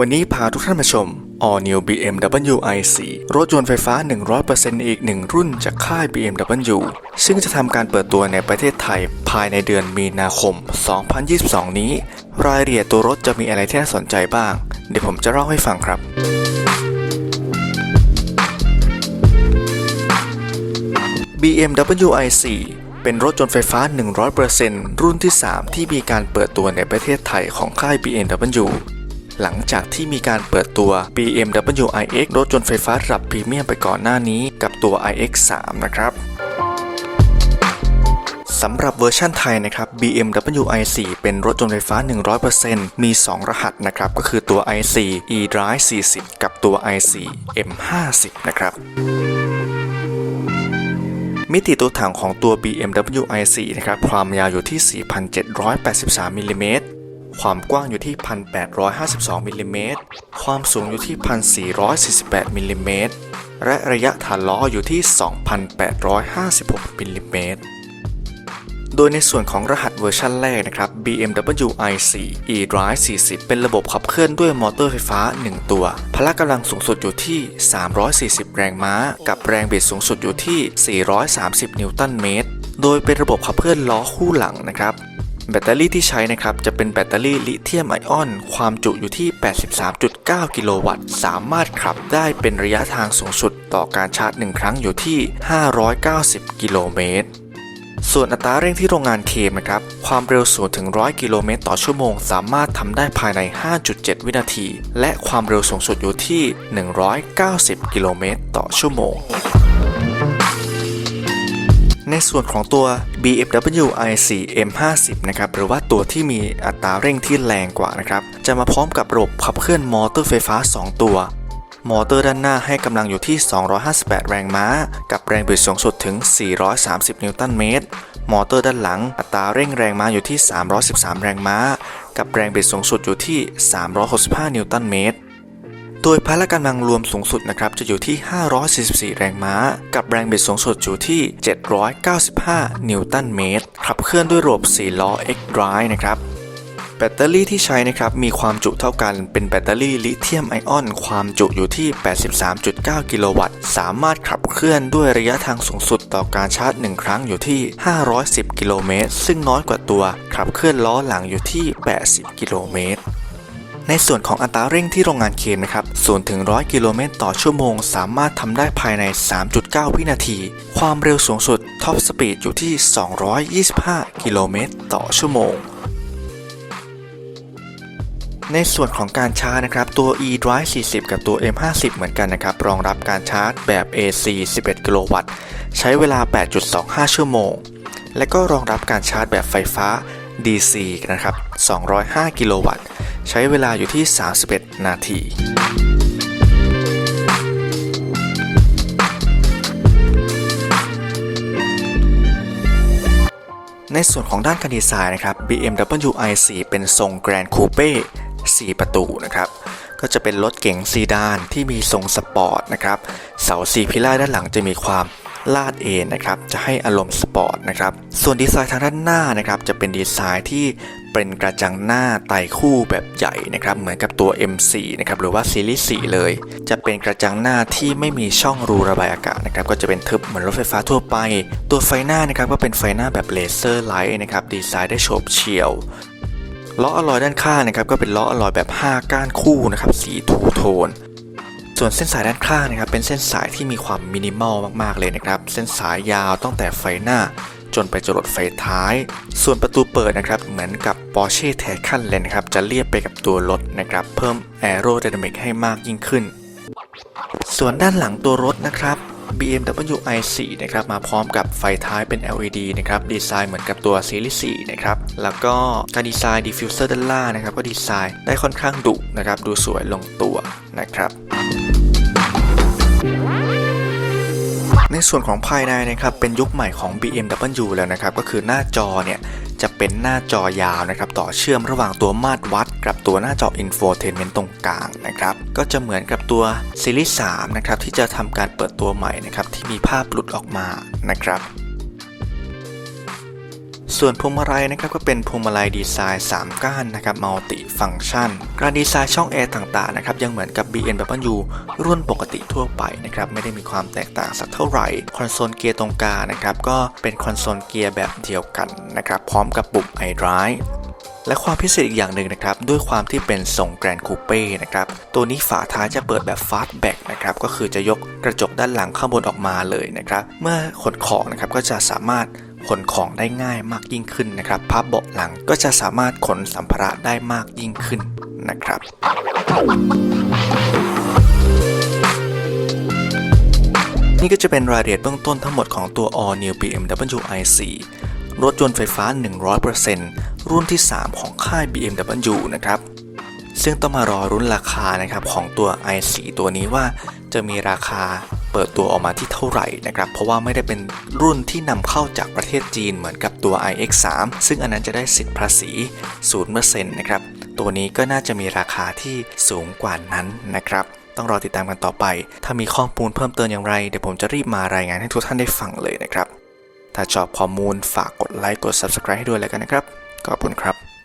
วันนี้พาทุกท่านมาชม All New BMW i4 รถยนต์ไฟฟ้า 100%อีกหนึ่งรุ่นจากค่าย BMW ซึ่งจะทำการเปิดตัวในประเทศไทยภายในเดือนมีนาคม 2022 นี้ รายละเอียดตัวรถจะมีอะไรที่น่าสนใจบ้าง เดี๋ยวผมจะเล่าให้ฟังครับ BMW i4 เป็นรถยนต์ไฟฟ้า 100%รุ่นที่ 3 ที่มีการเปิดตัวในประเทศไทยของค่าย BMW หลังจากที่มีการเปิดตัว BMW iX รถยนต์ไฟฟ้าระดับพรีเมียมไปก่อนหน้านี้กับตัว iX3 นะครับสำหรับเวอร์ชั่นไทยนะครับ BMW i4 เป็นรถยนต์ไฟฟ้า 100%มี 2 รหัสนะครับ ก็คือตัว i4 eDrive 40 กับตัว i4 M50 นะครับมิติตัวถังของตัว BMW i4 นะครับ ความยาวอยู่ที่ 4,783มิลลิเมตร ความกว้างอยู่ที่ 1,852มิลลิเมตร ความสูงอยู่ที่ 1,448มิลลิเมตร และระยะฐานล้ออยู่ที่ 2,856มิลลิเมตร โดยในส่วนของรหัสเวอร์ชันแรกนะครับ BMW i4 eDrive 40 เป็นระบบขับเคลื่อนด้วยมอเตอร์ไฟฟ้า 1 ตัว พละกำลังสูงสุดอยู่ที่ 340 แรงม้า กับแรงบิดสูงสุดอยู่ที่ 430 นิวตันเมตร โดยเป็นระบบขับเคลื่อนล้อคู่หลังนะครับ แบตเตอรี่ที่ใช้นะครับจะเป็นแบตเตอรี่ลิเธียมไอออน ความจุอยู่ที่ 83.9 กิโลวัตต์ สามารถขับได้เป็นระยะทางสูงสุดต่อการชาร์จ 1 ครั้งอยู่ที่ 590 กิโลเมตร ส่วนอัตราเร่งที่โรงงานเคมนะครับ ความเร็วสูงถึง 100 กิโลเมตรต่อชั่วโมง สามารถทำได้ภายใน 5.7 วินาที และความเร็วสูงสุดอยู่ที่ 190 กิโลเมตรต่อชั่วโมง ในส่วนของตัว BMW i4 M50 นะครับหรือว่าตัวที่มีอัตราเร่งที่แรงกว่านะครับจะมาพร้อมกับระบบขับเคลื่อนมอเตอร์ไฟฟ้า 2 ตัว มอเตอร์ด้านหน้าให้กำลังอยู่ที่ 258 แรงม้า กับแรงบิดสูงสุดถึง 430 นิวตันเมตร มอเตอร์ด้านหลัง อัตราเร่งแรงม้าอยู่ที่ 313 แรงม้า กับแรงบิดสูงสุดอยู่ที่ 365 นิวตันเมตร โดยพละกำลังรวมสูงสุดนะครับจะอยู่ที่ 544 แรงม้า กับแรงบิดสูงสุดอยู่ที่ 795 นิวตันเมตร ขับเคลื่อนด้วยระบบ4ล้อ X-Drive นะครับแบตเตอรี่ที่ใช้นะครับมีความจุเท่ากันเป็นแบตเตอรี่ลิเธียมไอออน ความจุอยู่ที่ 83.9 กิโลวัตต์ สามารถขับเคลื่อนด้วยระยะทางสูงสุดต่อการชาร์จ 1 ครั้งอยู่ที่ 510 กิโลเมตร ซึ่งน้อยกว่าตัวขับเคลื่อนล้อหลังอยู่ที่ 80 กิโลเมตร ในส่วนของอัตราเร่งที่โรงงานเคลมนะครับ0ถึง 100 กิโลเมตรต่อชั่วโมง สามารถทำได้ภายใน 3.9 วินาที ความเร็วสูงสุดท็อปสปีดอยู่ที่ 225 กิโลเมตรต่อชั่วโมงในส่วนของการชาร์จนะครับตัว eDrive 40 กับตัว M50 เหมือนกันนะครับรองรับการชาร์จแบบ AC 11 กิโลวัตต์ ใช้เวลา 8.25 ชั่วโมง และก็รองรับการชาร์จแบบไฟฟ้า DC นะครับ 205 กิโลวัตต์ ใช้เวลาอยู่ที่ 31 นาทีในส่วนของด้านการดีไซน์นะครับ BMW i4 เป็นทรง Grand Coupe 4ประตูนะครับ ก็จะเป็นรถเก๋งซีดานที่มีทรงสปอร์ตนะครับ เสาสีพิล่าด้านหลังจะมีความ ลาดเอนนะครับจะให้อารมณ์สปอร์ตนะครับส่วนดีไซน์ทางด้านหน้านะครับจะเป็นดีไซน์ที่เป็นกระจังหน้าไต่คู่แบบใหญ่นะครับเหมือนกับตัว M4 นะครับหรือว่าซีรีส์4เลย จะเป็นกระจังหน้าที่ไม่มีช่องรูระบายอากาศนะครับก็จะเป็นทึบเหมือนรถไฟฟ้าทั่วไป ตัวไฟหน้านะครับก็เป็นไฟหน้าแบบเลเซอร์ไลท์นะครับดีไซน์ได้โฉบเฉี่ยวล้ออลลอยด้านข้างนะครับก็เป็นล้ออลลอยแบบ 5 ก้านคู่นะครับสีทูโทน ส่วนเส้นสายด้านข้างนะครับเป็นเส้นสายที่มีความมินิมอลมากๆเลยนะครับ เส้นสายยาวตั้งแต่ไฟหน้า จนไปจรดไฟท้าย ส่วนประตูเปิดนะครับเหมือนกับ Porsche Taycan เลยนะครับ จะเรียบไปกับตัวรถนะครับ เพิ่ม Aerodynamic ให้มากยิ่งขึ้น ส่วนด้านหลังตัวรถนะครับ BMW i4 นะครับมาพร้อมกับไฟท้ายเป็น LED นะครับดีไซน์เหมือนกับตัวซีรีส์ 4 นะครับ แล้วก็การดีไซน์ดิฟฟิวเซอร์ด้านล่างนะครับ ก็ดีไซน์ได้ค่อนข้างดุนะครับ ดูสวยลงตัวนะครับ ในส่วนของภายในนะครับเป็นยุคใหม่ของ BMW แล้วนะครับก็คือหน้าจอเนี่ยจะเป็นหน้าจอยาวนะครับต่อเชื่อมระหว่างตัวมาตรวัด กับตัวหน้าจอ Infotainment ตรงกลางนะครับก็จะเหมือนกับตัวซีรีส์3นะครับที่จะทำการเปิดตัวใหม่นะครับที่มีภาพหลุดออกมานะครับ ส่วนพวงมาลัยนะครับก็เป็นพวงมาลัยดีไซน์ 3 ก้านนะครับมัลติฟังชัน การดีไซน์ช่องแอร์ต่างๆนะครับยังเหมือนกับ BMW รุ่นปกติทั่วไปนะครับไม่ได้มีความแตกต่างสักเท่าไหร่ คอนโซลเกียร์ตรงกลางนะครับก็เป็นคอนโซลเกียร์แบบเดียวกันนะครับพร้อมกับปุ่ม iDrive และความพิเศษอีกอย่างหนึ่งนะครับ ด้วยความที่เป็นทรงแกรนคูเป้นะครับ ตัวนี้ฝาท้ายจะเปิดแบบฟาสต์แบ็กนะครับ ก็คือจะยกกระจกด้านหลังข้างบนออกมาเลยนะครับ เมื่อขนของนะครับก็จะสามารถ ขนของได้ง่ายมากยิ่งขึ้นนะครับพับเบาะหลังก็จะสามารถขนสัมภาระได้มากยิ่งขึ้นนะครับนี่ก็จะเป็นรายละเอียดเบื้องต้นทั้งหมดของตัว All New BMW i4 รถยนต์ไฟฟ้า 100%รุ่นที่ 3 ของค่าย BMW นะครับ ซึ่งต้องมารอรุ้นราคานะครับของตัว i4 ตัวนี้ว่าจะมีราคา เปิดตัวออกมาที่เท่าไหร่นะครับเพราะว่าไม่ได้เป็นรุ่นที่นำเข้าจากประเทศจีนเหมือนกับตัว iX3 ซึ่งอันนั้นจะได้สิทธิภาษี0%นะครับตัวนี้ก็น่าจะมีราคาที่สูงกว่านั้นนะครับ ต้องรอติดตามกันต่อไป ถ้ามีข้อมูลเพิ่มเติมอย่างไร เดี๋ยวผมจะรีบมารายงานให้ทุกท่านได้ฟังเลยนะครับ ถ้าชอบข้อมูลฝากกดไลค์กด Subscribe ให้ด้วยแล้วกันนะครับ ขอบคุณครับ